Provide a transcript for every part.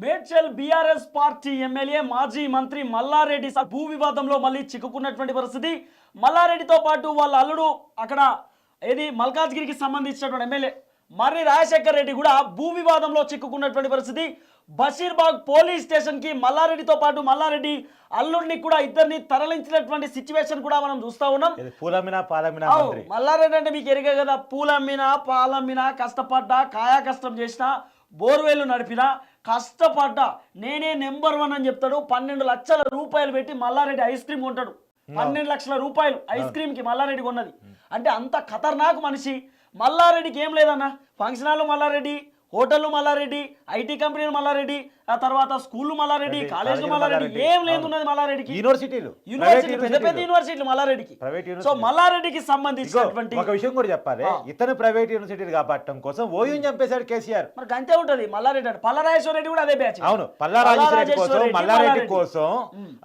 Medchal BRS party MLA మాజీ మంత్రి మల్లారెడ్డి భూ వివాదంలో మళ్ళీ చిక్కుకున్నటువంటి పరిస్థితి. మల్లారెడ్డితో పాటు వాళ్ళ అల్లుడు అక్కడ ఏది మల్కాజ్గిరికి సంబంధించినటువంటి ఎమ్మెల్యే మర్రి రాజశేఖర్ రెడ్డి కూడా భూ వివాదంలో చిక్కుకున్నటువంటి పరిస్థితి. బషీర్బాగ్ పోలీస్ స్టేషన్కి మల్లారెడ్డితో పాటు మల్లారెడ్డి అల్లుడిని కూడా ఇద్దరిని తరలించినటువంటి సిచ్యువేషన్ కూడా మనం చూస్తా ఉన్నాం. పూలమ్మినా పాలమ్మినా మల్లారెడ్డి అంటే మీకు ఎరిగే కదా పూలమ్మినా పాలమ్మినా కష్టపడ్డా కాయా కష్టం చేసిన బోర్వేలు నడిపినా కష్టపడ్డా. నేనే నెంబర్ వన్ అని చెప్తాడు. పన్నెండు లక్షల రూపాయలు పెట్టి మల్లారెడ్డి ఐస్ క్రీమ్ కొంటాడు. పన్నెండు లక్షల రూపాయలు ఐస్ క్రీమ్కి మల్లారెడ్డి కొన్నది. అంటే అంత ఖతర్నాక్ మనిషి. మల్లారెడ్డికి ఏం లేదన్న? Function hall Malla Reddy hotel Malla Reddy IT కంపెనీలు మల్లారెడ్డి ఆ తర్వాత స్కూల్ మల్లారెడ్డి రెడ్డి, కాలేజీలు మల్లారెడ్డి. ఏం లేదు మల్లారెడ్డికి? యూనివర్సిటీలు. యూనివర్సిటీ పెద్ద పెద్ద యూనివర్సిటీలు. మల్లారెడ్డికి. సో. మల్లారెడ్డికి సంబంధించినటువంటి ఒక విషయం కూడా చెప్పాలి. ఇతను ప్రైవేట్ యూనివర్సిటీలు కాపాడటం కోసం ఓయూని చంపేశాడు కేసీఆర్. మరి గంతే ఉంటది. మల్లారెడ్డి అంటే పల్లరాజేశ్వర రెడ్డి కూడా అదే బ్యాచ్ అవును పల్లారాజేశ్వర రెడ్డి కోసం రెడ్డి, మల్లారెడ్డి మల్లారెడ్డి. కోసం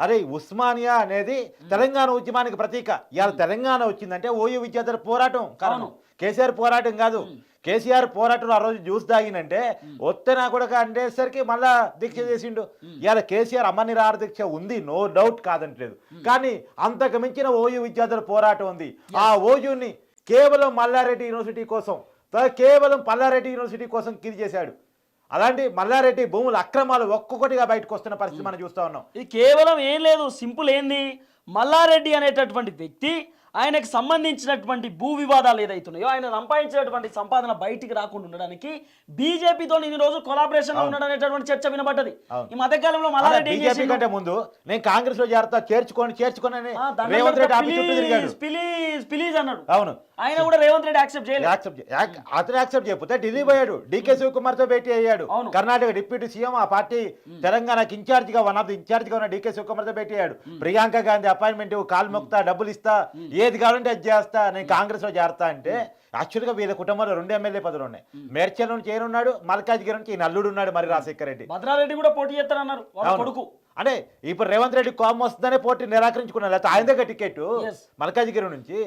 అరే ఉస్మానియా అనేది తెలంగాణ ఉద్యమానికి ప్రతీక. ఇవాళ తెలంగాణ వచ్చిందంటే ఓయూ విద్యార్థుల పోరాటం కారణం. కేసీఆర్ పోరాటం కాదు. కేసీఆర్ పోరాటం ఆ రోజు జ్యూస్ తాగినంటే వస్తే నా కూడా అంటేసరికి మళ్ళా దీక్ష చేసిండు. ఇవాళ కేసీఆర్ అమ్మ నిరాహార దీక్ష ఉంది నో డౌట్ కాదంటలేదు. కానీ అంతకు మించిన ఓయూ విద్యార్థుల పోరాటం ఉంది. ఆ ఓయూని కేవలం మల్లారెడ్డి యూనివర్సిటీ కోసం కేవలం పల్లారెడ్డి యూనివర్సిటీ కోసం కిది చేశాడు. అలాంటి మల్లారెడ్డి భూముల అక్రమాలు ఒక్కొక్కటిగా బయటకు వస్తున్న పరిస్థితి మనం చూస్తా ఉన్నాం. ఇది కేవలం ఏం లేదు సింపుల్ ఏంది? మల్లారెడ్డి అనేటటువంటి వ్యక్తి ఆయనకు సంబంధించినటువంటి భూ వివాదాలు ఏదైతున్నాయో ఆయన సంపాదించినటువంటి సంపాదన బయటికి రాకుండా ఉండడానికి బీజేపీతో ఇన్ని రోజులు కొలాబరేషన్లో అనేటటువంటి చర్చ వినబడ్డది. ఈ మధ్యకాలంలో మల్లారెడ్డి ఏం బీజేపీ చేసిండు? కంటే ముందు నేను కాంగ్రెస్లో చేరతా చేర్చుకొని చేర్చుకొని ప్లీజ్ ప్లీజ్ అన్నాడు. అవును. ఆయన కూడా రేవంత్ రెడ్డి యాక్సెప్ట్ చేయలేదు. యాక్సెప్ట్ అతను యాక్సెప్ట్ చేయకపోతే ఢిల్లీ పోయాడు. డీకే శివకుమార్తో భేటీ అయ్యాడు. కర్ణాటక డిప్యూటీ సీఎం ఆ పార్టీ తెలంగాణకి ఇన్ఛార్జ్గా వన్ ఆఫ్ ది ఇన్ఛార్జ్గా ఉన్న డీకే శివకుమార్తో భేటీ అయ్యాడు. ప్రియాంక గాంధీ అపాయింట్మెంట్ కాలు మొక్తా డబ్బులు ఇస్తా ఏది కావాలంటే అది చేస్తా నేను కాంగ్రెస్లో చేరతా అంటే యాక్చువల్గా వీళ్ళ కుటుంబంలో రెండు ఎమ్మెల్యే పదవులు ఉన్నాయి. మేడ్చల్ నుంచి ఏనున్నాడు మల్కాజ్గిరి నుంచి ఈయన అల్లుడు ఉన్నాడు మరి రాజశేఖర్ రెడ్డి. భద్రారెడ్డి కూడా పోటీ చేస్తారన్నారు. కొడుకు. అంటే ఇప్పుడు రేవంత్ రెడ్డి కోపం వస్తుందనే పోటీ నిరాకరించుకున్నారు. లేకపోతే ఆయన దగ్గర టికెట్. మల్కాజిగిరి నుంచి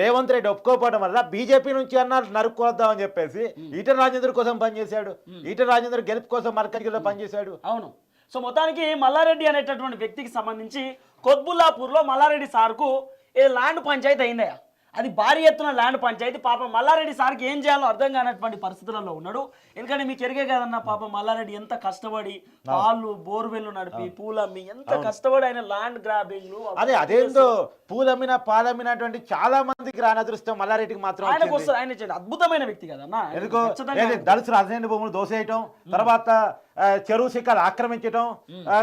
రేవంత్ రెడ్డి ఒప్పుకోకపోవడం వల్ల బీజేపీ నుంచి అన్నారు నరుక్కోద్దామని చెప్పేసి ఈటల రాజేంద్ర కోసం పనిచేశాడు. ఈటల రాజేంద్ర గెలుపు కోసం మల్కాజిగిరిలో పనిచేశాడు. అవును. సో మొత్తానికి మల్లారెడ్డి అనేటటువంటి వ్యక్తికి సంబంధించి కొత్బుల్లాపూర్లో మల్లారెడ్డి సార్కు ఏ ల్యాండ్ పంచాయతీ అయిందయ్యా? అది భారీ ఎత్తున ల్యాండ్ పంచాయతీ. పాపం మల్లారెడ్డి సార్కి ఏం చేయాలో అర్థం కానటువంటి పరిస్థితులలో ఉన్నాడు. ఎందుకంటే మీకు ఎరిగే కదన్న పాపం మల్లారెడ్డి ఎంత కష్టపడి పాలు బోర్వెల్లు నడిపి పూలమ్మి ఎంత కష్టపడి ఆయన ల్యాండ్ గ్రాబింగ్లు అదే అదేందో పూలమ్మిన పాలమ్మినటువంటి చాలా మందికి రాని అదృష్టం మల్లారెడ్డికి మాత్రం ఆయనకు. వస్తుంది ఆయన అద్భుతమైన వ్యక్తి కదన్న. ఆయన ఎందుకో? ఖచ్చితంగా ఏది? దళిత రాజధాని భూములు దోసేయటం తర్వాత చెరువు శిఖాలు ఆక్రమించడం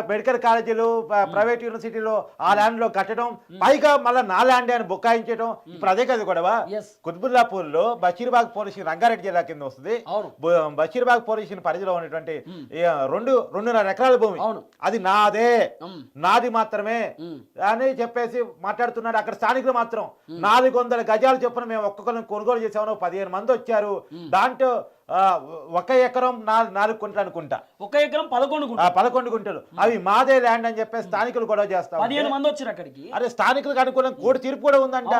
మెడికల్ కాలేజీలు ప్రైవేట్ యూనివర్సిటీలో ఆ ల్యాండ్లో కట్టడం పైగా మళ్ళీ నా ల్యాండ్ అని బుకాయించడం ఇప్పుడు అదే కదా గొడవ. కుత్బుల్లాపూర్లో బషీర్బాగ్ పోలీస్ రంగారెడ్డి జిల్లా కింద వస్తుంది. బషీర్బాగ్ పోలీస్ పరిధిలో ఉన్నటువంటి రెండు రెండున్నర ఎకరాల భూమి. అవును. అది నాదే. నాది మాత్రమే. అని చెప్పేసి మాట్లాడుతున్నాడు. అక్కడ స్థానికులు మాత్రం. నాలుగు వందల గజాలు చొప్పున మేము ఒక్కొక్కరిని కొనుగోలు చేసామని పదిహేను మంది వచ్చారు. దాంట్లో ఒక ఎకరం నాలుగు కుంటలు అనుకుంటా. ఒక ఎకరం పదకొండు పదకొండు గుంటలు. అవి మాదే ల్యాండ్ అని చెప్పేసి స్థానికులు గొడవ చేస్తాం పదిహేను మంది వచ్చారు అక్కడికి. అరే స్థానికులకు అనుకూలం కోర్టు తీర్పు కూడా ఉందంట.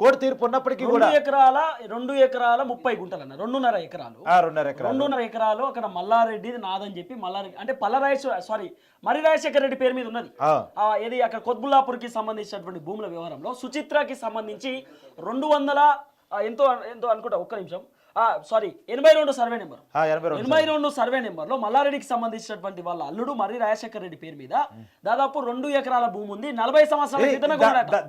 కోర్టు తీర్పు ఉన్నప్పటికీ కూడా. ఎకరాల రెండు ఎకరాల ముప్పై గుంటలు అన్న రెండున్నర ఎకరాలు. రెండున్నర ఎకరాలు. రెండున్నర ఎకరాలు అక్కడ మల్లారెడ్డి నాదని చెప్పి మల్లారెడ్డి అంటే పల్లరాజేశ్వర సారీ మరి రాజశేఖర రెడ్డి పేరు మీద ఉన్నది. ఏది అక్కడ కొత్బుల్లాపూర్కి సంబంధించినటువంటి భూముల వ్యవహారంలో సుచిత్రకి సంబంధించి రెండు వందల ఎంతో ఎంతో అనుకుంటా ఒక్క నిమిషం. సారీ ఎనభై రెండు సర్వే నెంబర్ ఎనభై రెండు సర్వే నెంబర్లో మల్లారెడ్డికి సంబంధించినటువంటి వాళ్ళ అల్లుడు మర్రి రాజశేఖర రెడ్డి పేరు మీద దాదాపు రెండు ఎకరాల భూమి ఉంది. నలభై సంవత్సరాల క్రితమే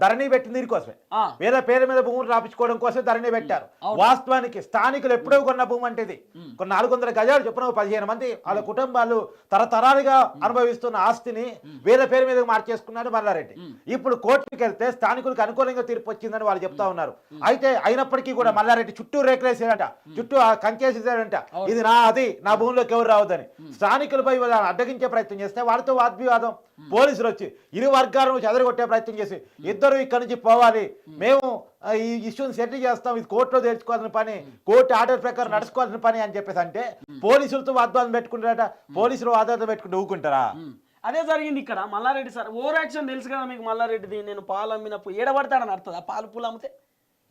ధరణి పెట్టింది దీనికోసమే. వేరే పేరు మీద భూములు రాపించుకోవడం కోసం ధరణి పెట్టారు. వాస్తవానికి స్థానికులు ఎప్పుడో కొన్న భూమి అంటే ఇది. కొన్ని నాలుగు వందల గజాలు చొప్పున పదిహేను మంది వాళ్ళ కుటుంబాలు తరతరాలుగా అనుభవిస్తున్న ఆస్తిని వేరే పేరు మీద మార్చేసుకున్నాడు మల్లారెడ్డి. ఇప్పుడు కోర్టుకి వెళ్తే స్థానికులకు అనుకూలంగా తీర్పు వచ్చిందని వాళ్ళు చెప్తా ఉన్నారు. అయితే అయినప్పటికీ కూడా మల్లారెడ్డి చుట్టూ రేకులేసాడంట చుట్టూ ఆ కంచేసేసాడంట ఇది నా అది నా భూమిలోకి ఎవరు రావద్దని. స్థానికులపై వాళ్ళని అడ్డగించే ప్రయత్నం చేస్తే వాళ్ళతో వాద్వివాదం. పోలీసులు వచ్చి ఇరు వర్గాలను చెదరగొట్టే ప్రయత్నం చేసి ఇద్దరు ఇక్కడి నుంచి పోవాలి. మేము ఈ ఇష్యూని సెటిల్ చేస్తాం. ఇది కోర్టులో తెచ్చుకోవాల్సిన పని కోర్టు ఆర్డర్ ప్రకారం నడుచుకోవాల్సిన పని అని చెప్పేసి అంటే పోలీసులతో వాద్వాదం పెట్టుకుంటారట. పోలీసులు వాదాలు పెట్టుకుంటూ ఊకుంటారా. అదే జరిగింది ఇక్కడ. మల్లారెడ్డి సార్ ఓవర్ యాక్షన్ తెలుసు కదా మీకు మల్లారెడ్డిది. నేను పాలు అమ్మినప్పుడు ఏడబడతాడని అర్థం. పాలు పూలు అమ్మితే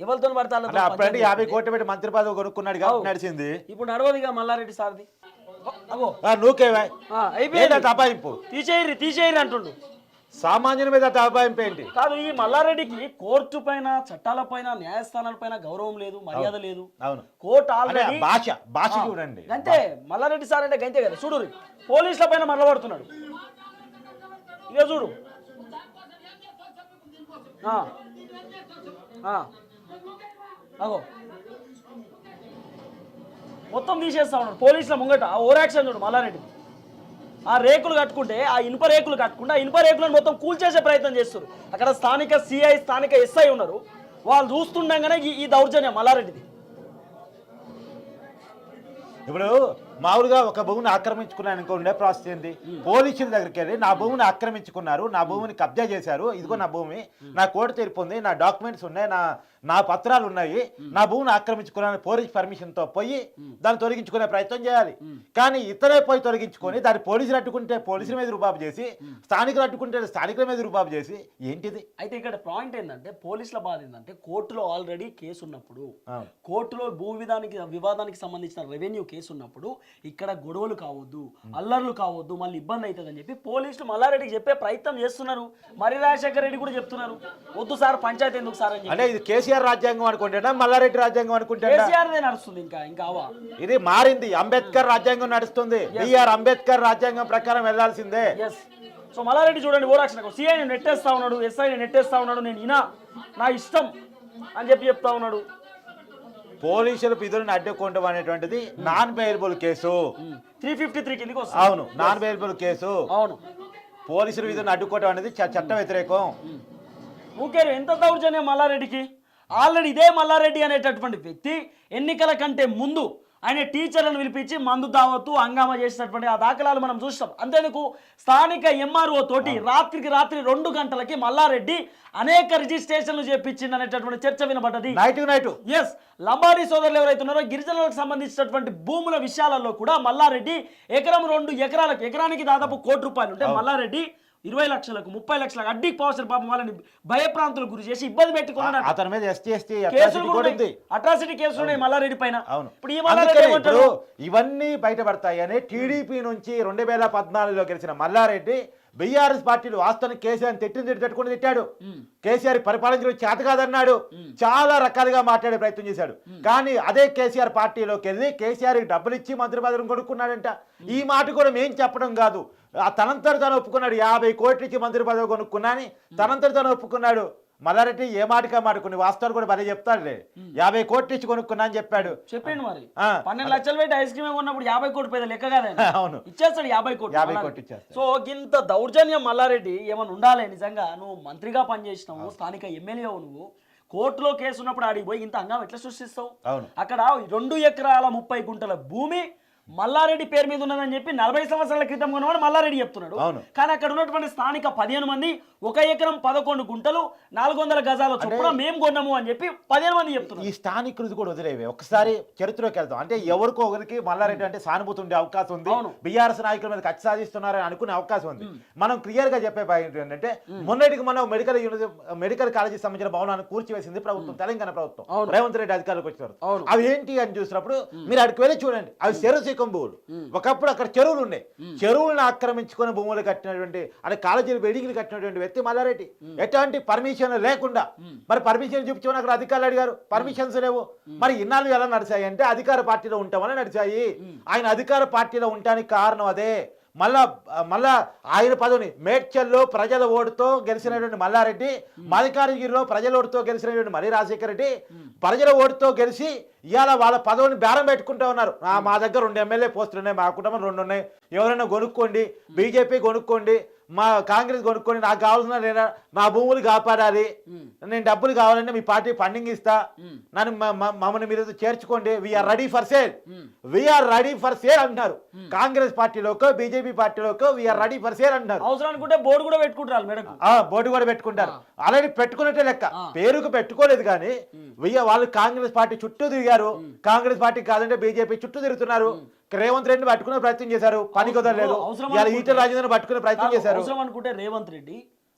ఎవరితో పడతా అంటే అప్పుడంటే యాభై కోట్లు పెట్టి మంత్రి పదవి కొనుక్కున్నాడు కాబట్టి నడిచింది. ఇప్పుడు నడవదిగా మల్లారెడ్డి సార్ది. అయిపోయింది. అబాయింపు తీసేయరి తీసేయరి అంటుండు. సామాన్యుని మీద అబాయింపు ఏంటి? కాదు ఈ మల్లారెడ్డికి కోర్టు పైన చట్టాల పైన న్యాయస్థానాల పైన గౌరవం లేదు మర్యాద లేదు. అవును. కోర్టు అంటే ఆల్రెడీ భాష భాష చూడండి. అంతే మల్లారెడ్డి సార్ అంటే గంతే కదా. చూడు పోలీసుల పైన మరలబడుతున్నాడు ఇక చూడు. అగో. మొత్తం తీసేస్తా ఉన్నాడు. పోలీసుల ముంగట. ఆ ఓవర్ యాక్షన్ చూడు మల్లారెడ్డి. ఆ రేకులు కట్టుకుంటే ఆ ఇనుప రేకులు కట్టుకుంటే ఆ ఇనుప రేకులను మొత్తం కూల్చేసే ప్రయత్నం చేస్తారు అక్కడ స్థానిక సిఐ స్థానిక ఎస్ఐ ఉన్నారు. వాళ్ళు చూస్తుండగానే ఈ- ఈ దౌర్జన్యం మల్లారెడ్డిది. ఇప్పుడు మామూలుగా ఒక భూమిని ఆక్రమించుకున్నాను ఇంకో ఉండే ప్రాసెస్ ఏంటి పోలీసుల దగ్గరికి వెళ్ళి నా భూమిని ఆక్రమించుకున్నారు నా భూమిని కబ్జా చేశారు ఇదిగో నా భూమి నా కోర్టు తీర్పు ఉంది నా డాక్యుమెంట్స్ ఉన్నాయి నా నా పత్రాలు ఉన్నాయి నా భూమిని ఆక్రమించుకున్నాను పోలీస్ పర్మిషన్తో పోయి దాన్ని తొలగించుకునే ప్రయత్నం చేయాలి. కానీ ఇతరే పోయి తొలగించుకొని దాన్ని పోలీసులు అడ్డుకుంటే పోలీసుల మీద రూపాపు చేసి స్థానికులు అడ్డుకుంటే స్థానికుల మీద రూపాపు చేసి ఏంటిది? అయితే ఇక్కడ పాయింట్ ఏంటంటే పోలీసుల బాధ ఏంటంటే కోర్టులో ఆల్రెడీ కేసు ఉన్నప్పుడు. కోర్టులో భూ విధానికి వివాదానికి సంబంధించిన రెవెన్యూ కేసు ఉన్నప్పుడు ఇక్కడ గొడవలు కావద్దు అల్లర్లు కావద్దు మళ్ళీ ఇబ్బంది అవుతుందని చెప్పి పోలీసులు మల్లారెడ్డికి చెప్పే ప్రయత్నం చేస్తున్నారు. మరి రాజశేఖర రెడ్డి కూడా చెప్తున్నారు. వద్దు సార్ పంచాయతీ ఎందుకు సార్ అని అంటే ఇది కేసీఆర్ రాజ్యాంగం అనుకుంటా మల్లారెడ్డి రాజ్యాంగం అనుకుంటా కేసీఆర్దే నడుస్తుంది ఇంకా ఇంకా అవా? ఇది మారింది అంబేద్కర్ రాజ్యాంగం నడుస్తుంది. బిఆర్ అంబేద్కర్ రాజ్యాంగం ప్రకారం వెళ్ళాల్సిందే ఎస్ సో మల్లారెడ్డి చూడండి ఓరాక్షణ సిఐ నేను నెట్టేస్తా ఉన్నాడు ఎస్ఐ నేను నెట్టేస్తా ఉన్నాడు నేను ఇనా నా ఇష్టం అని చెప్పి చెప్తా ఉన్నాడు. పోలీసుల విధులను అడ్డుకోవడం అనేటువంటిది non bailable case. Three fifty three కిందకి వస్తుంది. అవును నాన్ బెయిలబుల్ కేసు. అవును. పోలీసుల విధులను అడ్డుకోవడం అనేది చట్ట వ్యతిరేకం. ఊకేరు ఎంత దౌర్జన్యం మల్లారెడ్డికి? ఆల్రెడీ ఇదే మల్లారెడ్డి అనేటటువంటి వ్యక్తి ఎన్నికల కంటే ముందు ఆయన టీచర్లను పిలిపించి మందు దావత్తు హంగామా చేసినటువంటి ఆ దాఖలాలు మనం చూస్తాం. అంతేందుకు స్థానిక ఎంఆర్ఓ తోటి రాత్రికి రాత్రి రెండు గంటలకి మల్లారెడ్డి అనేక రిజిస్ట్రేషన్లు చేపించింది అనేటటువంటి చర్చ వినబడ్డది. నైట్ నైట్ ఎస్ లంబాడీ సోదరులు ఎవరైతే ఉన్నారో గిరిజనులకు సంబంధించినటువంటి భూముల విషయాలలో కూడా మల్లారెడ్డి ఎకరం రెండు ఎకరాలకు ఎకరానికి దాదాపు కోటి రూపాయలు. ఉంటే మల్లారెడ్డి ఇరవై లక్షలకు ముప్పై లక్షలకు అడ్డీకి పోవాల్సిన పాపం వాళ్ళని భయప్రాంతులకు గురి చేసి ఇబ్బంది పెట్టుకున్నాడు అతని మీద ఎస్టీ ఎస్టీ కేసులు అట్రాసిటీ కేసులు ఉన్నాయి మల్లారెడ్డి పైన. అవును. ఇప్పుడు ఈ మల్లారెడ్డి అందుకనే ఏమంటాడు ఇప్పుడు ఇవన్నీ బయటపడతాయి అని టీడీపీ నుంచి రెండు వేల పద్నాలుగులో గెలిచిన మల్లారెడ్డి బీఆర్ఎస్ పార్టీలు వాస్తవానికి కేసీఆర్ తిట్టిన తిట్టి తట్టుకుని తిట్టాడు. కేసీఆర్ పరిపాలించడం చేత కాదన్నాడు. చాలా రకాలుగా మాట్లాడే ప్రయత్నం చేశాడు. కానీ అదే కేసీఆర్ పార్టీలోకి వెళ్ళి కేసీఆర్ డబ్బులు ఇచ్చి మంత్రి పదవిని కొనుక్కున్నాడంట. ఈ మాట కూడా మేం చెప్పడం కాదు. ఆ తనంతట తను ఒప్పుకున్నాడు. యాభై కోట్లు ఇచ్చి మంత్రి పదవి కొనుక్కున్నా అని తనంతట తను ఒప్పుకున్నాడు. మల్లారెడ్డి ఏ మాటగా మాట కొన్ని వాస్తవాలు కూడా భలే చెప్తాడులే. యాభై కోట్లు ఇచ్చి కొనుక్కున్నా అని చెప్పాడు. చెప్పిండు మరి. పన్నెండు లక్షలు పెట్టి ఐస్ క్రీమ్ కొన్నప్పుడు యాభై కోటి పెద్ద లెక్క కాదు. అవును. ఇచ్చేస్తాడు యాభై కోట్లు యాభై. కోట్లు ఇచ్చేస్తాడు. సో ఇంత దౌర్జన్యం మల్లారెడ్డి ఏమైనా ఉండాలి? నిజంగా నువ్వు మంత్రిగా పనిచేసినావు స్థానిక ఎమ్మెల్యేవు నువ్వు. కోర్టులో కేసు ఉన్నప్పుడు ఆడికి పోయి ఇంత హంగామా ఎట్లా సృష్టిస్తావు? అవును. అక్కడ రెండు ఎకరాల ముప్పై గుంటల భూమి మల్లారెడ్డి పేరు మీద ఉన్నదని చెప్పి నలభై సంవత్సరాల క్రితం కొన్నవాడు మల్లారెడ్డి చెప్తున్నాడు. కానీ అక్కడ ఉన్నటువంటి స్థానిక పదిహేను మంది ఒక ఎకరం పదకొండు గుంటలు నాలుగు వందల గజాల చొప్పున మేము కొన్నాము అని చెప్పి పదిహేను మంది చెప్తున్నారు. ఈ స్థానికులది కూడా వదిలేవి. ఒకసారి చరిత్రలోకి వెళ్తాం అంటే ఎవరికో ఒకరికి మల్లారెడ్డి అంటే సానుభూతి ఉండే అవకాశం ఉంది. బీఆర్ఎస్ నాయకుల మీద కక్ష సాధిస్తున్నారని అనుకునే అవకాశం ఉంది. మనం క్లియర్గా చెప్పే పాయింట్ ఏంటంటే మొన్నటికి మనం మెడికల్ యూనివర్సిటీ మెడికల్ కాలేజీకి సంబంధించిన భవనాన్ని కూర్చివేసింది ప్రభుత్వం తెలంగాణ ప్రభుత్వం. రేవంత్ రెడ్డి అధికారులకు వచ్చినారు అవును. అవి ఏంటి అని చూసినప్పుడు మీరు అక్కడికి వెళ్ళి చూడండి. అవి చెరువు శీకం భూములు ఒకప్పుడు అక్కడ చెరువులు ఉండే చెరువులను ఆక్రమించుకొని భూములు కట్టినటువంటి అంటే కాలేజీలు బిల్డింగ్లు కట్టినటువంటి వ్యక్తి మల్లారెడ్డి ఎటువంటి పర్మిషన్ లేకుండా మరి పర్మిషన్ చూపించమని అక్కడ అధికారులు అడిగారు. పర్మిషన్స్ లేవు. మరి ఇన్నాళ్ళు ఎలా నడిచాయి అంటే అధికార పార్టీలో ఉంటామని నడిచాయి. ఆయన అధికార పార్టీలో ఉండటానికి కారణం అదే. మళ్ళా మళ్ళా ఆయన పదవిని మేడ్చల్లో ప్రజల ఓటుతో గెలిచినటువంటి మల్లారెడ్డి మల్లికార్జుగిరిలో ప్రజల ఓటుతో గెలిచినటువంటి మల్లి రాజశేఖర రెడ్డి ప్రజల ఓటుతో గెలిచి ఇవాళ వాళ్ళ పదవిని బేరం పెట్టుకుంటూ ఉన్నారు. మా దగ్గర రెండు ఎమ్మెల్యే పోస్టులు ఉన్నాయి మా కుటుంబం రెండు ఉన్నాయి. ఎవరైనా కొనుక్కోండి బీజేపీ కొనుక్కోండి మా కాంగ్రెస్ కొనుక్కోండి నాకు కావాల్సిన నేను నా భూములు కాపాడాలి. నేను డబ్బులు కావాలంటే మీ పార్టీ ఫండింగ్ ఇస్తా. నన్ను మమ్మల్ని మీరు చేర్చుకోండి. We're ready for sale we're ready for sale అంటున్నారు. కాంగ్రెస్ పార్టీలోకో బీజేపీ పార్టీలోకో వీఆర్ రెడీ ఫర్ సేల్ అంటున్నారు. అవసరం అనుకుంటే బోర్డు కూడా పెట్టుకుంటారు మేడకు. ఆ బోర్డు కూడా పెట్టుకుంటారు. ఆల్రెడీ పెట్టుకున్నట్టే లెక్క. పేరుకు పెట్టుకోలేదు కానీ వెయ్యి వాళ్ళు కాంగ్రెస్ పార్టీ చుట్టూ తిరిగారు. కాంగ్రెస్ పార్టీ కాదంటే బీజేపీ చుట్టూ తిరుగుతున్నారు. రేవంత్ రెడ్డిని పట్టుకునే ప్రయత్నం చేశారు. పని కుదరలేదు. ఈటల రాజేంద్ర పట్టుకునే ప్రయత్నం చేశారు. అనుకుంటే రేవంత్ రెడ్డి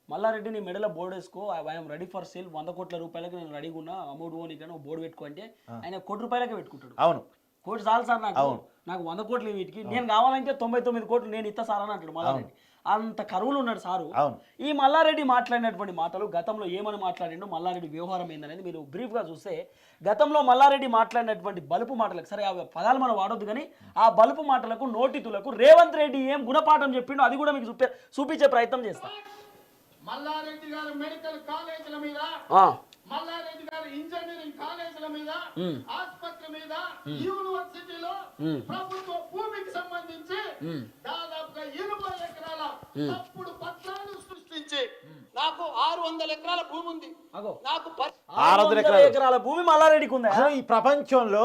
మల్లారెడ్డి నీ మెడలో బోర్డు వేసుకో ఐఎమ్ రెడీ ఫర్ సేల్ వంద కోట్ల రూపాయలకి నేను రెడీగా ఉన్నా అమౌంట్ ఓని కానీ బోర్డు పెట్టుకో అంటే ఆయన కోటి రూపాయలకే పెట్టుకుంటాడు. అవును. కోటి చాలు సార్ నాకు. నాకు వంద కోట్లు వీటికి. నేను కావాలంటే తొంభై తొమ్మిది కోట్లు నేను ఇస్తా సార్ అని అంటాడు మల్లారెడ్డి. అంత కరువులు ఉన్నాడు సారు. అవును. ఈ మల్లారెడ్డి మాట్లాడినటువంటి మాటలు గతంలో ఏమని మాట్లాడిండో మల్లారెడ్డి వ్యవహారం ఏందనేది మీరు బ్రీఫ్గా చూస్తే గతంలో మల్లారెడ్డి మాట్లాడినటువంటి బలుపు మాటలకు సరే ఆ పదాలు మనం వాడొద్దు కానీ ఆ బలుపు మాటలకు నోటితులకు రేవంత్ రెడ్డి ఏం గుణపాఠం చెప్పిండో అది కూడా మీకు చూపే చూపించే ప్రయత్నం చేస్తా. మల్లారెడ్డి గారు మెడికల్ కాలేజీల మీద ఆ, మల్లారెడ్డి గారు ఇంజనీరింగ్ కాలేజీల మీద. ఆసుపత్రి మీద యూనివర్సిటీలో. ప్రభుత్వ భూమికి సంబంధించి. దాదాపుగా ఇరవై ఎకరాల తప్పుడు పత్రాలు సృష్టించి నాకు ఆరు వందల ఎకరాల భూమి ఉంది. నాకు ఆరు వందల ఎకరాలు. ఎకరాల భూమి మల్లారెడ్డికి ఉందా ఈ ప్రపంచంలో.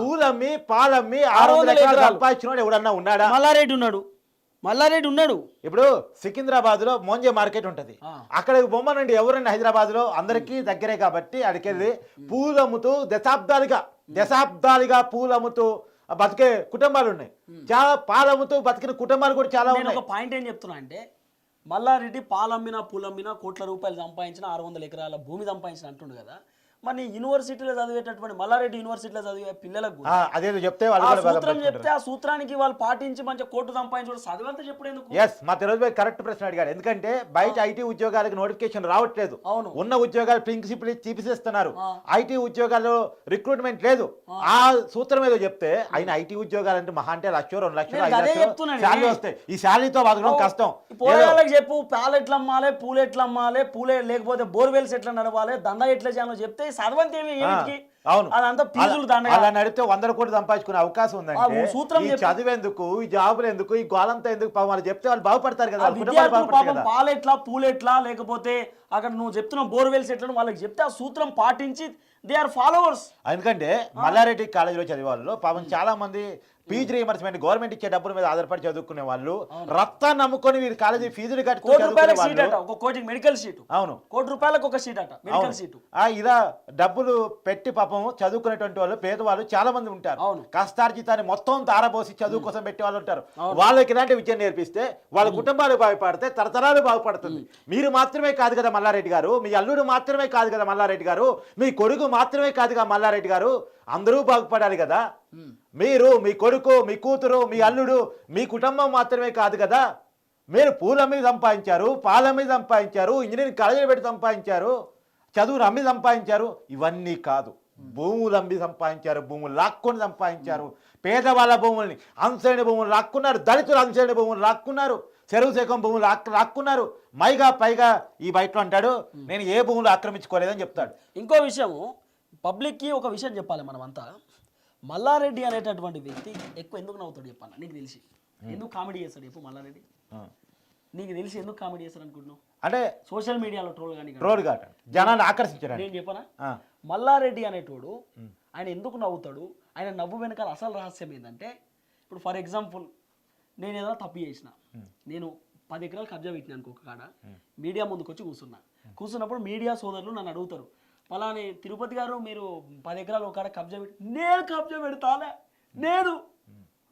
పూలమ్మి పాలమ్మి ఆరు వందల ఎకరాలు. సంపాదించిన ఎవడన్నా ఉన్నాడా మల్లారెడ్డి ఉన్నాడు మల్లారెడ్డి ఉన్నాడు. ఇప్పుడు సికింద్రాబాద్లో మోంజే మార్కెట్ ఉంటది. ఆ. అక్కడికి బొమ్మనండి ఎవరండి హైదరాబాద్లో అందరికీ దగ్గరే కాబట్టి అడికెళ్ళి పూలు అమ్ముతూ దశాబ్దాలుగా దశాబ్దాలుగా పూలు అమ్ముతూ బతికే కుటుంబాలు ఉన్నాయి. చాలా పాలు అమ్ముతూ బతికిన కుటుంబాలు కూడా చాలా నేను ఉన్నాయి. ఒక పాయింట్ ఏం చెప్తున్నా అంటే మల్లారెడ్డి పాలమ్మినా పూలమ్మినా కోట్ల రూపాయలు సంపాదించిన ఆరు వందల ఎకరాల భూమి సంపాదించిన అంటుండు కదా. మరి యూనివర్సిటీలో చదివేటటువంటి మల్లారెడ్డి యూనివర్సిటీలో చదివే పిల్లలకు అదేదో చెప్తే వాళ్ళు సూత్రం. చెప్తే ఆ సూత్రానికి వాళ్ళు పాటించి మంచిగా కోర్టు సంపాదించడం చదివంతా చెప్పుడు ఎందుకు ఎస్ మా తెలుగు కరెక్ట్ ప్రశ్న అడిగాడు ఎందుకంటే బయట ఐటీ ఉద్యోగాలకు నోటిఫికేషన్ రావట్లేదు అవును. ఉన్న ఉద్యోగాలు ప్రిన్సిపల్ తీపిసేస్తున్నారు. ఐటీ ఉద్యోగాల్లో రిక్రూట్మెంట్ లేదు ఆ సూత్రం ఏదో చెప్తే ఆయన ఐటీ ఉద్యోగాలు అంటే మహా అంటే లక్ష రెండు లక్షలు. శాలరీ వస్తాయి ఈ శాలరీతో బతకడం కష్టం ఈ పోరగాళ్ళకి చెప్పు పాలు ఎట్లా అమ్మాలి పూలు ఎట్లా అమ్మాలి పూలే లేకపోతే బోర్వెల్స్ ఎట్లా నడవాలి దందా ఎట్లా చేయాలో చెప్తే చదవంతి అవును. అదంతా ఫీజులు అలా- నడిపితే వందల కోట్లు సంపాదించుకునే అవకాశం ఉందంటే ఆ, సూత్రం. చదువెందుకు ఈ జాబులు ఎందుకు ఈ గోలంతా ఎందుకు వాళ్ళు చెప్తే వాళ్ళు బాగుపడతారు కదా పాలెట్లా పూలెట్లా లేకపోతే అక్కడ నువ్వు చెప్తున్న బోర్వెల్స్ ఎట్లా వాళ్ళకి చెప్తే ఆ సూత్రం పాటించి దే ఆర్ ఫాలోవర్స్. ఎందుకంటే మల్లారెడ్డి కాలేజీలో చదివే వాళ్ళు పాపం చాలా మంది ఫీజు రీఎంబర్స్మెంట్ గవర్నమెంట్ ఇచ్చే డబ్బుల మీద ఆధారపడి చదువుకునే వాళ్ళు రక్తాన్ని నమ్ముకొని వీరు కాలేజీ ఫీజులు కట్టుకుని కోటి చదువుకునే రూపాయలకు సీట్ వాళ్ళు అట. ఒక కోటి మెడికల్ సీటు అవును. కోటి రూపాయలకు ఒక సీట్ అట. మెడికల్. సీటు ఆ ఇలా డబ్బులు పెట్టి పాపం చదువుకునేటువంటి వాళ్ళు పేదవాళ్ళు చాలా మంది ఉంటారు. కష్టార్జితాన్ని మొత్తం తారబోసి చదువు కోసం పెట్టే వాళ్ళు ఉంటారు. వాళ్ళకి ఇలాంటి విద్య నేర్పిస్తే వాళ్ళ కుటుంబాలు బాగుపడితే తరతరాలు బాగుపడుతుంది. మీరు మాత్రమే కాదు కదా మల్లారెడ్డి గారు మీ అల్లుడు మాత్రమే కాదు కదా మల్లారెడ్డి గారు మీ కొడుకు మాత్రమే కాదు కదా మల్లారెడ్డి గారు అందరూ బాగుపడాలి కదా. మీరు మీ కొడుకు మీ కూతురు మీ అల్లుడు మీ కుటుంబం మాత్రమే కాదు కదా. మీరు పూల మీద సంపాదించారు పాల మీద సంపాదించారు ఇంజనీరింగ్ కాలేజీలు పెట్టి సంపాదించారు చదువులు అమ్మి సంపాదించారు ఇవన్నీ కాదు. భూములు అమ్మి సంపాదించారు భూములు లాక్కొని సంపాదించారు. పేదవాళ్ళ భూముల్ని అంశైన భూములు లాక్కున్నారు దళితులు అంశైన భూములు లాక్కున్నారు చెరువు శేఖం భూములు లాక్ లాక్కున్నారు. మైగా పైగా ఈ బయట అంటాడు నేను ఏ భూములు ఆక్రమించుకోలేదని చెప్తాడు. ఇంకో విషయము పబ్లిక్కి ఒక విషయం చెప్పాలి మనమంతా. మల్లారెడ్డి అనేటటువంటి వ్యక్తి ఎక్కువ ఎందుకు నవ్వుతాడు చెప్పాలి నీకు తెలిసి. ఎందుకు కామెడీ చేస్తాడు చెప్పు మల్లారెడ్డి? నీకు తెలిసి ఎందుకు కామెడీ చేస్తాడు అనుకుంటున్నావు? అంటే సోషల్ మీడియాలో ట్రోల్ కానీ రోడ్ కాట జనాన్ని ఆకర్షించడానికి. నేను చెప్పనా? మల్లారెడ్డి అనేటోడు ఆయన ఎందుకు నవ్వుతాడు? ఆయన నవ్వు వెనకాల అసలు రహస్యం ఏంటంటే ఇప్పుడు ఫర్ ఎగ్జాంపుల్ నేను ఏదైనా తప్పు చేసిన నేను పది ఎకరాలు కబ్జా పెట్టినా అనుకో ఒక కాడ మీడియా ముందుకు వచ్చి కూర్చున్నా కూర్చున్నప్పుడు మీడియా సోదరులు నన్ను అడుగుతారు పలాని తిరుపతి గారు మీరు పది ఎకరాలు ఒక కబ్జా పెట్టి నేను కబ్జా పెడతాలే. నేను.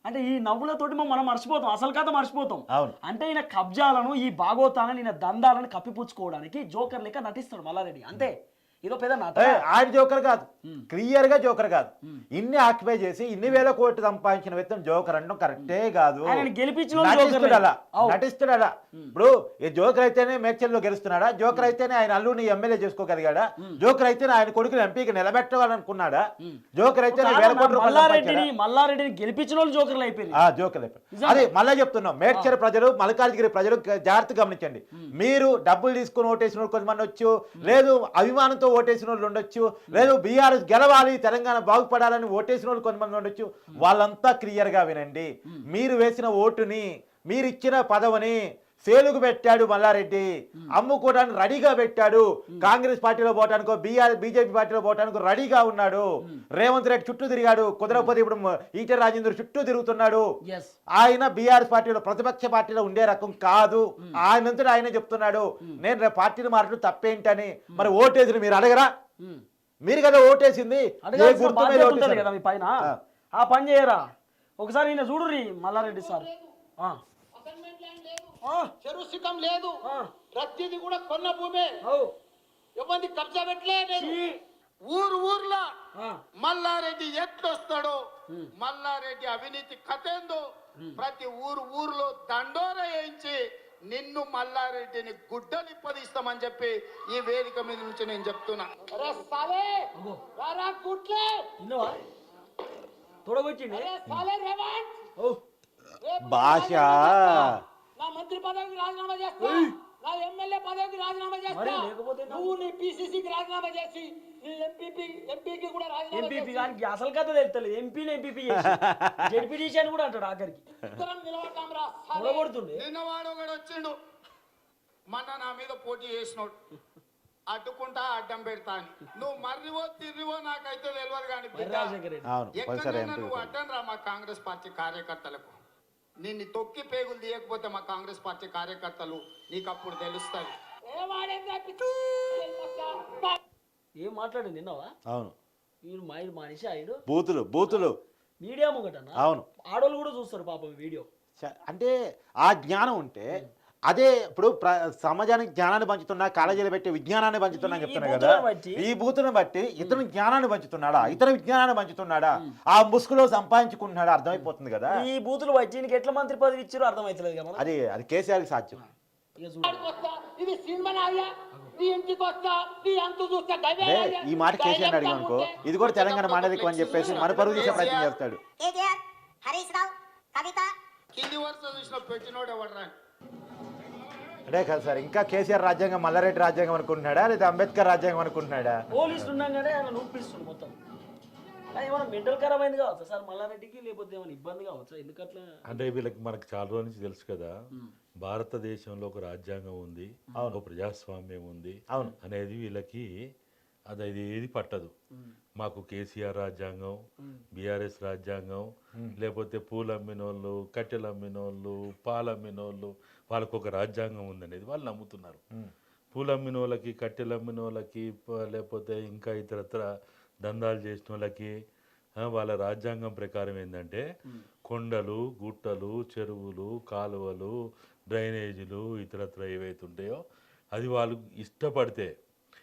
అంటే ఈ నవ్వులతోటి మనం మర్చిపోతాం అసలు కథ మర్చిపోతాం. అవును. అంటే ఈయన కబ్జాలను ఈ భాగోతాలను ఈయన దందాలను కప్పిపుచ్చుకోవడానికి జోకర్ లెక్క నటిస్తాడు మల్లారెడ్డి. అంతే. ఇదో పెద్ద నట ఏ, ఆయన జోకర్ కాదు. క్లియర్గా జోకర్ కాదు. ఇన్ని ఆక్యుపై చేసి ఇన్ని వేల కోట్లు సంపాదించిన వ్యక్తి జోకర్ అనడం కరెక్టే కాదు. నటిస్తుడు జోకర్లే. అలా అవు. నటిస్తుడు అలా. ఇప్పుడు ఈ జోకర్ అయితేనే మేడ్చల్లో గెలుస్తున్నాడా? జోకర్ అయితేనే ఆయన అల్లుని ఎమ్మెల్యే చేసుకోగలిగాడా? జోకర్ అయితేనే ఆయన కొడుకుని ఎంపీకి నిలబెట్టాలనుకున్నాడా జోకర్ మల్లారెడ్డిని? మల్లారెడ్డిని గెలిపించిన వాళ్ళు జోకర్లు అయిపోయింది జోకర్ అదే మళ్ళీ చెప్తున్నాం. మేడ్చర్ ప్రజలు మల్కాజ్గిరి ప్రజలు జాగ్రత్త గమనించండి. మీరు డబ్బులు తీసుకుని ఓటేసిన కొంతమంది వచ్చు. లేదు అభిమానంతో ఓటేసిన వాళ్ళు ఉండొచ్చు. లేదు బీఆర్ఎస్ గెలవాలి తెలంగాణ బాగుపడాలని ఓటేసిన వాళ్ళు కొంతమంది ఉండొచ్చు. వాళ్ళంతా క్లియర్గా వినండి మీరు వేసిన ఓటుని మీరు ఇచ్చిన పదవిని సేలుగు పెట్టాడు మల్లారెడ్డి. అమ్ముకోవడానికి రెడీగా పెట్టాడు. కాంగ్రెస్ పార్టీలో పోవటానికో బీఆర్ బీజేపీ పార్టీలో పోవటానికి రెడీగా ఉన్నాడు. రేవంత్ రెడ్డి చుట్టూ తిరిగాడు. కుదరకపోతే ఇప్పుడు ఈటెల రాజేందర్ చుట్టూ తిరుగుతున్నాడు. ఆయన బీఆర్ఎస్ పార్టీలో ప్రతిపక్ష పార్టీలో ఉండే రకం కాదు. ఆయనంతటా ఆయనే చెప్తున్నాడు. నేను రేపు పార్టీని మారడం తప్పేంటని. మరి ఓటేసిన మీరు అడగరా? మీరు కదా ఓటేసింది. పైన. ఆ. పని చేయరా? ఒకసారి ఈయన చూడురి మల్లారెడ్డి సార్. ల్యాండ్ లేదు. ప్రతిది కూడా కొన్న భూమే. కబ్జా పెట్టలే నేను. చీ. ఊరు ఊర్లో. మల్లారెడ్డి ఎట్లొస్తాడో మల్లారెడ్డి అవినీతి కథేందో ప్రతి ఊరు ఊర్లో దండోర వేయించి నిన్ను మల్లారెడ్డిని గుడ్డలిప్పదీస్తామని చెప్పి ఈ వేదిక మీద నుంచి నేను చెప్తున్నా. భాష. నా మంత్రి పదవికి రాజీనామా చేస్తా. నా ఎమ్మెల్యే పదవికి రాజీనామా చేస్తా. నువ్వు నీ పిసిసికి రాజీనామా చేసి నీ ఎంపీపీ ఎంపీకి కూడా రాజీనామా ఎంపీపీ అసలు కథ తెలుస్తలేదు. ఎంపీని ఎంపీపీ జడ్పీటీసీ అని కూడా అంటాడు ఆఖరికి. ఇద్దరం నిలబడ్డాం రా తొడగొడుతుండే నిన్నవాడు ఒకడు వచ్చిండు. మొన్న నా మీద పోటీ చేసినోడు. అడ్డుకుంటా అడ్డం పెడతా అని. నువ్వు మర్రివో తిరివో నాకైతే తెలియదు కానీ ఎక్కడైనా నువ్వు అడ్డం రా మా కాంగ్రెస్ పార్టీ కార్యకర్తలకు. నిన్ను తొక్కి పేగులు తీయకపోతే మా కాంగ్రెస్ పార్టీ కార్యకర్తలు నీకు అప్పుడు తెలుస్తాయి. ఏం మాట్లాడింది విన్నావా అవును. వీడు మా మనిషి ఆయన? బూతులు బూతులు. మీడియా ముంగటన్నా అవును. ఆడోళ్ళు కూడా చూస్తారు పాపం వీడియో. చ- అంటే ఆ జ్ఞానం ఉంటే అదే ఇప్పుడు ప్ర- సమాజానికి జ్ఞానాన్ని పంచుతున్నా కాలేజీలో పెట్టి విజ్ఞానాన్ని పంచుతున్నా చెప్తున్నా కదా ఈ బూతును బట్టి ఇతను జ్ఞానాన్ని పంచుతున్నాడా? ఇతర విజ్ఞానాన్ని పంచుతున్నాడా? ఆ ముసుగులో సంపాదించుకుంటున్నాడా? అర్థమైపోతుంది కదా? ఈ బూతులు వచ్చి ఎట్లా మంత్రి పదవి ఇచ్చారో అర్థమవుతలేదు కదా అది అది కేసీఆర్కి సాధ్యం. ఈ మాట కేసీఆర్ అడిగాం అనుకో? ఇది కూడా తెలంగాణ మాండలికం అని చెప్పేసి మన పరుగు తీసే ప్రయత్నం చేస్తాడు. కేటీఆర్ హరీష్ రావు కవిత. కింది వరుస చూసిన పెట్టినోడు ఎవడరా అదే కదా సార్ ఇంకా కేసీఆర్ రాజ్యాంగం మల్లారెడ్డి రాజ్యాంగం అనుకుంటున్నాడా? లేదా అంబేద్కర్ రాజ్యాంగం అనుకుంటున్నాడా? పోలీసులు ఉన్నాగానే ఆయన నూపిస్తుంది మొత్తం. అది ఏమైనా మెంటల్ ఖరాబ్ అయింది కావచ్చా సార్? మల్లారెడ్డికి లేకపోతే ఏమైనా ఇబ్బంది కావచ్చా? ఎందుకట్లా? అంటే వీళ్ళకి మనకు చాలా రోజుల నుంచి తెలుసు కదా భారతదేశంలో ఒక రాజ్యాంగం ఉంది ఒక ప్రజాస్వామ్యం ఉంది అవును. అనేది వీళ్ళకి అది అది ఏది పట్టదు. మాకు కేసీఆర్ రాజ్యాంగం బీఆర్ఎస్ రాజ్యాంగం లేకపోతే పూలు అమ్మినోళ్ళు కట్టెలు అమ్మినోళ్ళు పాలు అమ్మినోళ్ళు వాళ్ళకు ఒక రాజ్యాంగం ఉందనేది వాళ్ళు నమ్ముతున్నారు. పూలు అమ్మిన వాళ్ళకి కట్టెలు అమ్మిన వాళ్ళకి లేకపోతే ఇంకా ఇతరత్ర దందాలు చేసిన వాళ్ళకి వాళ్ళ రాజ్యాంగం ప్రకారం ఏంటంటే కొండలు గుట్టలు చెరువులు కాలువలు డ్రైనేజీలు ఇతరత్ర ఏవైతే ఉంటాయో అది వాళ్ళు ఇష్టపడితే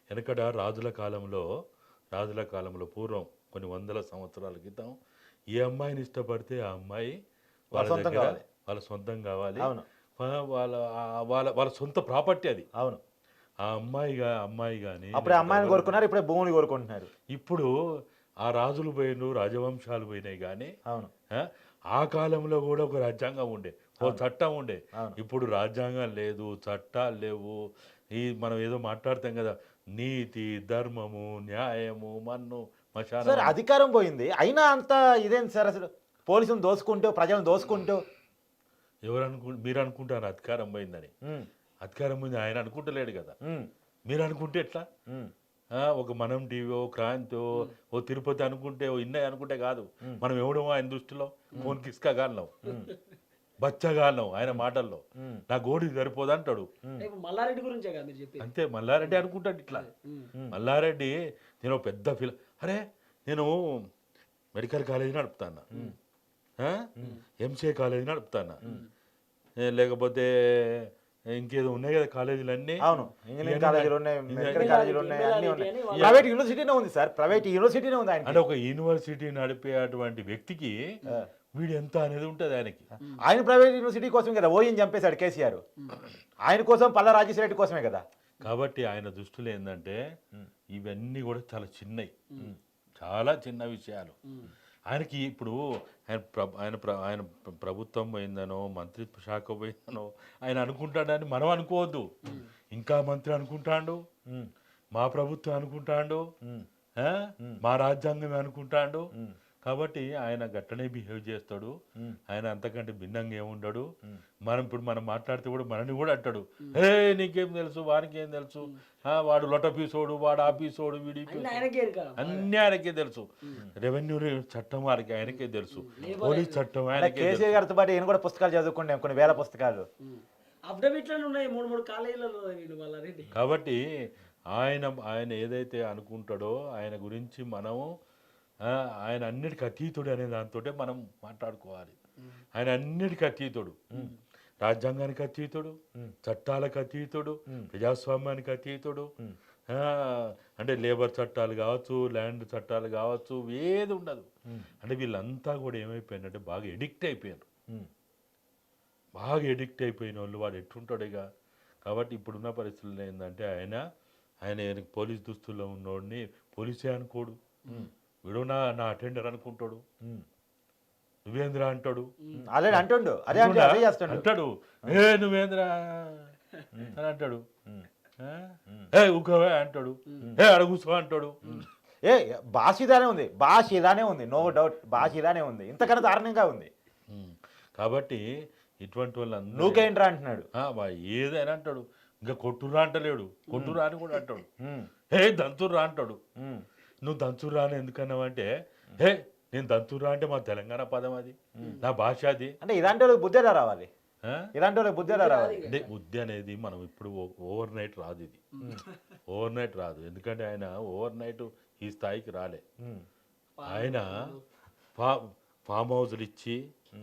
వెనకట రాజుల కాలంలో రాజుల కాలంలో పూర్వం కొన్ని వందల సంవత్సరాల క్రితం ఏ అమ్మాయిని ఇష్టపడితే ఆ అమ్మాయి వాళ్ళ సొంతం దగ్గర కావాలి. వాళ్ళ సొంతం కావాలి. వాళ్ళ వాళ్ళ వాళ్ళ సొంత ప్రాపర్టీ అది. అవును. ఆ అమ్మాయిగా అమ్మాయి కానీ అప్పుడే అమ్మాయిని కోరుకున్నారు ఇప్పుడే భూములు కోరుకుంటున్నారు. ఇప్పుడు ఆ రాజులు పోయిన రాజవంశాలు పోయినాయి కానీ అవును. ఆ, కాలంలో కూడా ఒక రాజ్యాంగం ఉండే ఓ చట్టం ఉండే. ఇప్పుడు రాజ్యాంగం లేదు చట్టాలు లేవు. ఈ మనం ఏదో మాట్లాడతాం కదా నీతి ధర్మము న్యాయము మన్ను మశానం అధికారం పోయింది. అయినా అంత ఇదేంటి సార్ అసలు? పోలీసులు దోసుకుంటూ ప్రజలను దోసుకుంటూ ఎవరు అనుకు మీరు అనుకుంటారు అధికారం పోయిందని. అధికారం పోయింది ఆయన అనుకుంటలేడు కదా. మీరు అనుకుంటే ఎట్లా? ఒక మనం టీవీ ఓ క్రాంతి ఓ తిరుపతి అనుకుంటే ఓ ఇన్నయ్య అనుకుంటే కాదు. మనం ఎవడమో ఆయన దృష్టిలో ఫోన్ కిస్కగాళ్ళం బచ్చగాళ్ళం ఆయన మాటల్లో. నా గోడి సరిపోదు అంటాడు. మల్లారెడ్డి గురించే అంతే మల్లారెడ్డి అనుకుంటాడు ఇట్లా. మల్లారెడ్డి నేను ఒక పెద్ద ఫిల్ అరే నేను మెడికల్ కాలేజీ నడుపుతాను ఎంసీఏ కాలేజీ నడుపుతాను? లేకపోతే ఇంకేదో ఉన్నాయి కదా కాలేజీలు అన్నీ అవును. ఇంజనీరింగ్ కాలేజీలు ఉన్నాయి మెడికల్ కాలేజీలు ఉన్నాయి అన్ని అని ఉన్నాయి. ప్రైవేట్ యూనివర్సిటీనే ఉంది సార్. ప్రైవేట్ యూనివర్సిటీనే ఉంది ఆయన అంటే ఒక యూనివర్సిటీ నడిపే అటువంటి వ్యక్తికి వీడు ఎంత అనేది ఉంటుంది ఆయనకి. ఆయన ప్రైవేట్ యూనివర్సిటీ కోసం కదా ఓయిని చంపేశాడు కేసీఆర్. ఆయన కోసం పల్లా రాజేశ్వర రెడ్డి కోసమే కదా. కాబట్టి ఆయన దృష్టిలో ఏంటంటే ఇవన్నీ కూడా చాలా చిన్నవి చాలా చిన్న విషయాలు. ఆయనకి ఇప్పుడు ఆయన ప్ర ఆయన ప్ర ఆయన ప్ర- ప్రభుత్వం పోయిందనో మంత్రిత్వ శాఖ పోయిందనో ఆయన అనుకుంటాడని మనం అనుకోవద్దు. ఇంకా మంత్రి అనుకుంటాడు? మా ప్రభుత్వం అనుకుంటాడు? మా రాజ్యాంగం అనుకుంటాడు? కాబట్టి ఆయన గట్టనే బిహేవ్ చేస్తాడు. ఆయన అంతకంటే భిన్నంగా ఏముండడు. మనం ఇప్పుడు మనం మాట్లాడితే కూడా మనని కూడా అంటాడు. హే నీకేం తెలుసు? వానికి ఏం తెలుసు? ఆ, వాడు లొటపీసోడు వాడు ఆఫీసోడు వీడి అన్ని ఆయనకే ఎరుక. అన్నీ ఆయనకే తెలుసు. రెవెన్యూ చట్టం వారికి ఆయనకే తెలుసు. పోలీస్ చట్టం తెలుసు. కేసీఆర్ గారితో పాటు ఈయన కూడా పుస్తకాలు చదువుకుంటాం కొన్ని వేల పుస్తకాలు. ఉన్నాయి. మూడు మూడు కాలేజీలలో కాబట్టి ఆయన ఆయన ఏదైతే అనుకుంటాడో ఆయన గురించి మనము ఆ, ఆయన అన్నిటికీ అతీతుడు అనే దాంతో మనం మాట్లాడుకోవాలి. ఆయన అన్నిటికీ అతీతుడు. రాజ్యాంగానికి అతీతుడు. చట్టాలకు అతీతుడు. ప్రజాస్వామ్యానికి అతీతుడు. అంటే లేబర్ చట్టాలు కావచ్చు ల్యాండ్ చట్టాలు కావచ్చు ఏది ఉండదు. అంటే వీళ్ళంతా కూడా ఏమైపోయిందంటే బాగా ఎడిక్ట్ అయిపోయారు. బాగా ఎడిక్ట్ అయిపోయిన వాళ్ళు వాడు ఎట్టుంటాడు ఇక? కాబట్టి ఇప్పుడున్న పరిస్థితుల్లో ఏంటంటే ఆయన ఆయన పోలీస్ దుస్తుల్లో ఉన్నోడిని పోలీసే అనుకోడు. వీడు నా నా అటెండర్ అనుకుంటాడు. నువ్వేంద్ర అంటాడు? ఆల్రెడీ అంటుండు. అదే అంటే అంటుండా? అదే చేస్తుండు. అంటాడు. ఏ నువ్వేంద్ర? అని అంటాడు? ఏ ఊకవే అంటాడు. ఏ అడుగుసో అంటాడు. ఏ భాష ఇలానే ఉంది. భాష ఇలానే ఉంది. నో డౌట్ భాష ఇలానే ఉంది. ఇంతకన్నా దారుణంగా ఉంది. కాబట్టి ఇటువంటి వాళ్ళందరూ నువ్వేంట్రా అంటున్నాడు. ఏదైనా అంటాడు. ఇంకా కొట్టురా అంటలేడు. కొట్టురా అని కూడా అంటాడు. హే దంతుర్రా అంటాడు. నువ్వు దంతుర్రా అని ఎందుకన్నావు అంటే హే నేను దంతుర్రా అంటే మా తెలంగాణ పదం అది. నా భాష అది. అంటే ఇలాంటి వాళ్ళకి బుద్ధి ఎలా రావాలి? ఇలాంటి వాళ్ళకి బుద్ధి ఎలా రావాలి? అంటే బుద్ధి అనేది మనం ఇప్పుడు ఓవర్ నైట్ రాదు ఇది. ఓవర్ నైట్ రాదు. ఎందుకంటే ఆయన ఓవర్ నైట్ ఈ స్థాయికి రాలే. ఆయన ఫామ్ హౌస్లు ఇచ్చి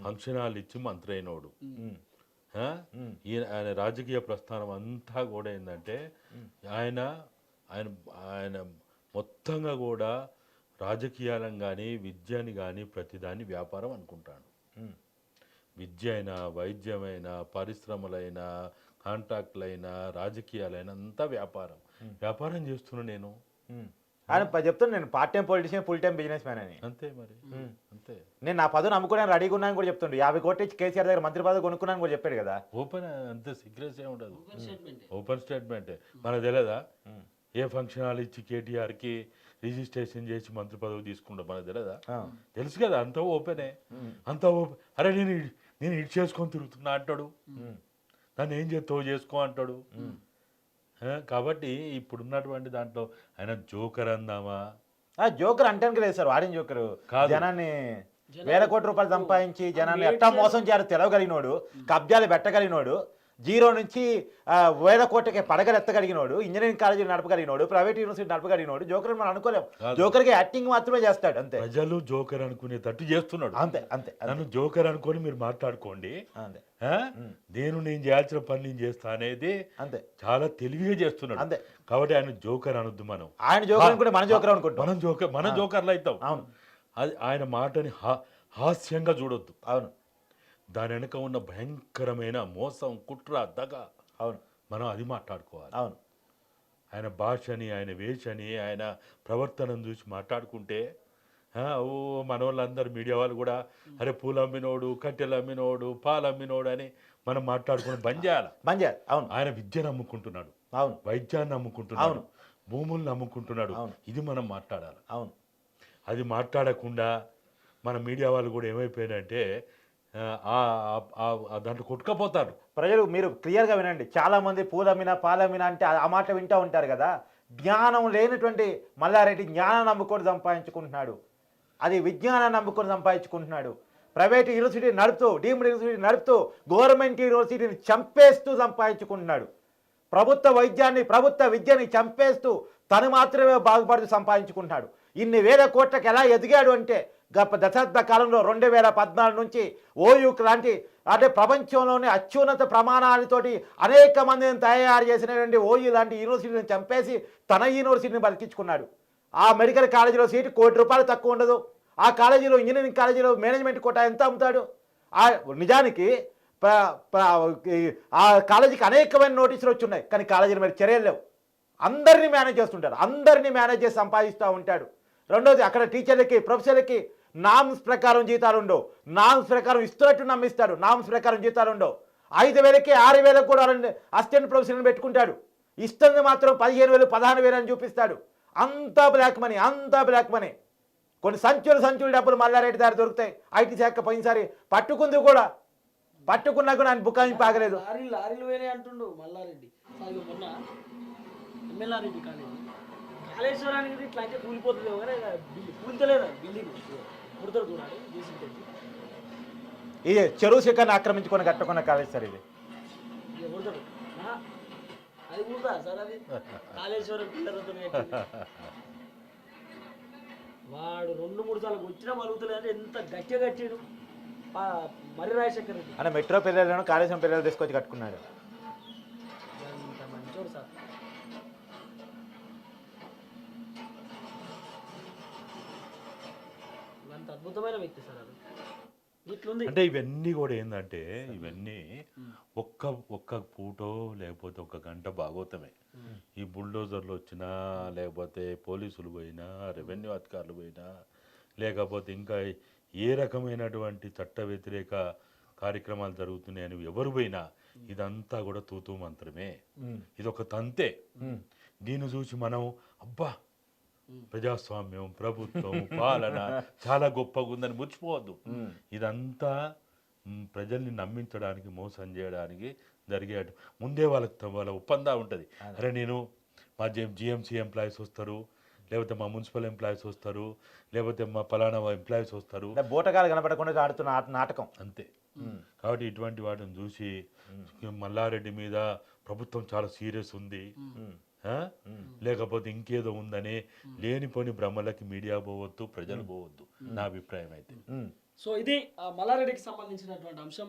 ఫంక్షన్ హాల్ ఇచ్చి మంత్రి అయినోడు? ఈయన ఆయన రాజకీయ ప్రస్థానం అంతా కూడా ఏంటంటే ఆయన ఆయన ఆయన మొత్తంగా కూడా రాజకీయాలను కానీ విద్యని కానీ ప్రతిదాన్ని వ్యాపారం అనుకుంటాడు. ఉమ్. విద్య అయినా వైద్యమైనా పరిశ్రమలైనా కాంట్రాక్టులైనా రాజకీయాలైనా అంతా వ్యాపారం. వ్యాపారం చేస్తున్నా నేను. ఆయన చెప్తాను నేను part time politician full time businessman అని. అంతే మరి. అంతే. నేను నా పదవి నమ్ముకున్నాను రెడీగా ఉన్నాను కూడా చెప్తుండు. యాభై కోట్లు ఇచ్చి కేసీఆర్ దగ్గర మంత్రి పదవి కొనుక్కున్నాను కూడా చెప్పాడు కదా. ఓపెన్ అంతే సీక్రెట్స్ ఏ ఉండదు. ఓపెన్ స్టేట్మెంట్ మనకు తెలియదా ఏ ఫంక్షన్ హాల్ ఇచ్చి కేటీఆర్కి రిజిస్ట్రేషన్ చేసి మంత్రి పదవి తీసుకుంటాం మనకు తెలియదా. తెలుసు కదా అంతా ఓపెనే. అంతా ఓపెన్ అరే నేను నేను ఇటు చేసుకొని తిరుగుతున్నా అంటాడు. నన్ను ఏం చేస్తావు చేసుకో అంటాడు. కాబట్టి ఇప్పుడున్నటువంటి దాంట్లో ఆయన జోకర్ అందామా? ఆ జోకర్ అంటానికి లేదు సార్ వాడిన జోకర్? కాదు. జనాన్ని వేల కోట్ల రూపాయలు సంపాదించి జనాన్ని ఎట్టా మోసం చేయాలో తెలవగలిగినోడు కబ్జాలు పెట్టగలిగినోడు జీరో నుంచి వేల కోట్లకి పడగలెత్తగలిగినోడు ఇంజనీరింగ్ కాలేజీలు నడపగలిగినోడు ప్రైవేట్ యూనివర్సిటీ నడపగలిగినోడు జోకర్ మనం అనుకోలేం. జోకర్కి యాక్టింగ్ మాత్రమే చేస్తాడు అంతే. ప్రజలు జోకర్ అనుకునేటట్టు చేస్తున్నాడు. అంతే అంతే. నన్ను జోకర్ అనుకొని మీరు మాట్లాడుకోండి. అంతే? నేను నేను చేయాల్సిన పని నేను చేస్తా అనేది అంతే. చాలా తెలివిగా చేస్తున్నాడు. అంతే. కాబట్టి ఆయన జోకర్ అనొద్దు మనం. ఆయన జోకర్ అనుకుంటే మన జోకర్ అనుకుంటాం. మనం జోకర్ మనం జోకర్లు అవుతాం. అవును. అది ఆయన మాటని హాస్యంగా చూడొద్దు. అవును. దాని వెనక ఉన్న భయంకరమైన మోసం కుట్ర దగ. అవును. మనం అది మాట్లాడుకోవాలి. అవును. ఆయన భాషని ఆయన వేషని ఆయన ప్రవర్తనను చూసి మాట్లాడుకుంటే ఓ మన వాళ్ళందరూ మీడియా వాళ్ళు కూడా అరే పూలు అమ్మినోడు కట్టెలు అమ్మినోడు పాలు అమ్మినోడు అని మనం మాట్లాడుకుని బంద్ చేయాలి? బంద్ చేయాలి. అవును. ఆయన విద్యను అమ్ముకుంటున్నాడు అవును. వైద్యాన్ని అమ్ముకుంటున్నాడు అవును. భూములను అమ్ముకుంటున్నాడు అవును. ఇది మనం మాట్లాడాలి? అవును. అది మాట్లాడకుండా మన మీడియా వాళ్ళు కూడా ఆ దాంట్లో కొట్టుకపోతారు ప్రజలు మీరు క్లియర్గా వినండి. చాలామంది పూలమిన పాలమిన అంటే ఆ- మాట వింటూ ఉంటారు కదా. జ్ఞానం లేనటువంటి మల్లారెడ్డి జ్ఞానం నమ్ముకొని సంపాదించుకుంటున్నాడు. అది విజ్ఞానం నమ్ముకొని సంపాదించుకుంటున్నాడు. ప్రైవేట్ యూనివర్సిటీ నడుపుతూ డీమ్డ్ యూనివర్సిటీ నడుపుతూ గవర్నమెంట్ యూనివర్సిటీని చంపేస్తూ సంపాదించుకుంటున్నాడు. ప్రభుత్వ వైద్యాన్ని ప్రభుత్వ విద్యని చంపేస్తూ తను మాత్రమే బాగుపడుతూ సంపాదించుకుంటున్నాడు. ఇన్ని వేల కోట్లకు ఎలా ఎదిగాడు అంటే గత దశాబ్ద కాలంలో రెండు వేల పద్నాలుగు నుంచి ఓయుక్ లాంటి అంటే ప్రపంచంలోనే అత్యున్నత ప్రమాణాలతోటి అనేక మందిని తయారు చేసినటువంటి ఓయూ లాంటి యూనివర్సిటీని చంపేసి తన యూనివర్సిటీని బతికించుకున్నాడు. ఆ మెడికల్ కాలేజీలో సీటు కోటి రూపాయలు తక్కువ ఉండదు. ఆ కాలేజీలో ఇంజనీరింగ్ కాలేజీలో మేనేజ్మెంట్ కోట ఎంత అమ్ముతాడు? ఆ నిజానికి ఆ కాలేజీకి అనేకమైన నోటీసులు వచ్చి ఉన్నాయి కానీ కాలేజీల మీద చర్యలు లేవు. అందరినీ మేనేజ్ చేస్తుంటాడు అందరినీ మేనేజ్ చేసి సంపాదిస్తూ ఉంటాడు. రెండోది అక్కడ టీచర్లకి ప్రొఫెసర్లకి నామ్స్ ప్రకారం జీతాలు ఉండవు. నామ్స్ ప్రకారం ఇస్తున్నట్టు నమ్మిస్తాడు. నామ్స్ ప్రకారం జీతాలు ఉండవు. ఐదు వేలకి ఆరు వేలకు కూడా అసిస్టెంట్ ప్రొఫెసర్ని పెట్టుకుంటాడు. ఇస్తుంది మాత్రం పదిహేను వేలు పదహారు వేలు అని చూపిస్తాడు. అంతా బ్లాక్ మనీ అంతా బ్లాక్ మనీ కొన్ని సంచులు సంచులు డబ్బులు మల్లారెడ్డి దగ్గర దొరుకుతాయి. ఐటీ శాఖ పోయినసారి పట్టుకుంది కూడా. పట్టుకున్నా కూడా ఆయన బుకాయింపు ఆగలేదు. లారీ లారీలు పోయినాయి అంటుండు మల్లారెడ్డి. అది మొన్న ఎమ్మెల్లారెడ్డి కాలేజీ. కాళేశ్వరానికి ఇట్లా అంటే కూలిపోతుంది కూలితలేదా బిల్డింగ్ ఇది చెరువు శిఖర్ని ఆక్రమించుకొని కట్టుకున్న కాలేజ్ సార్ ఇది. వాడు రెండు మూడు సార్లు వచ్చినా మలుగుతలే అంటే ఎంత గట్టిగా కట్టాడు. ఆ మరి రాజశేఖర్ రెడ్డి. అంటే మెట్రో పిల్లలను కాళేశ్వరం పిల్లలు తీసుకొచ్చి కట్టుకున్నాడు. అద్భుతమైన వ్యక్తి సార్ అది. అంటే ఇవన్నీ కూడా ఏంటంటే ఇవన్నీ ఒక్క ఒక్క పూటో లేకపోతే ఒక గంట భాగవతమే. ఈ బుల్డోజర్లు వచ్చినా లేకపోతే పోలీసులు పోయినా రెవెన్యూ అధికారులు పోయినా లేకపోతే ఇంకా ఏ రకమైనటువంటి చట్ట వ్యతిరేక కార్యక్రమాలు జరుగుతున్నాయని ఎవరు పోయినా ఇదంతా కూడా తూతూ మంత్రమే. ఇది ఒక తంతే. దీన్ని చూసి మనం అబ్బా ప్రజాస్వామ్యం ప్రభుత్వం పాలన చాలా గొప్పగా ఉందని ముచ్చిపోవద్దు ఇదంతా ప్రజల్ని నమ్మించడానికి మోసం చేయడానికి జరిగే ముందే వాళ్ళకి వాళ్ళ ఒప్పందా ఉంటుంది. అరే నేను మా జిఎంసీ ఎంప్లాయీస్ వస్తారు లేకపోతే మా మున్సిపల్ ఎంప్లాయీస్ వస్తారు లేకపోతే మా పలానా ఎంప్లాయీస్ వస్తారు. బూటకాలు కనపడకుండా ఆడుతున్న నాటకం. అంతే. కాబట్టి ఇటువంటి వాటిని చూసి మల్లారెడ్డి మీద ప్రభుత్వం చాలా సీరియస్ ఉంది? లేకపోతే ఇంకేదో ఉందని లేనిపోని భ్రమలకి మీడియా పోవద్దు ప్రజలు పోవద్దు. నా అభిప్రాయం అయితే. సో ఇది మల్లారెడ్డికి సంబంధించినటువంటి అంశం.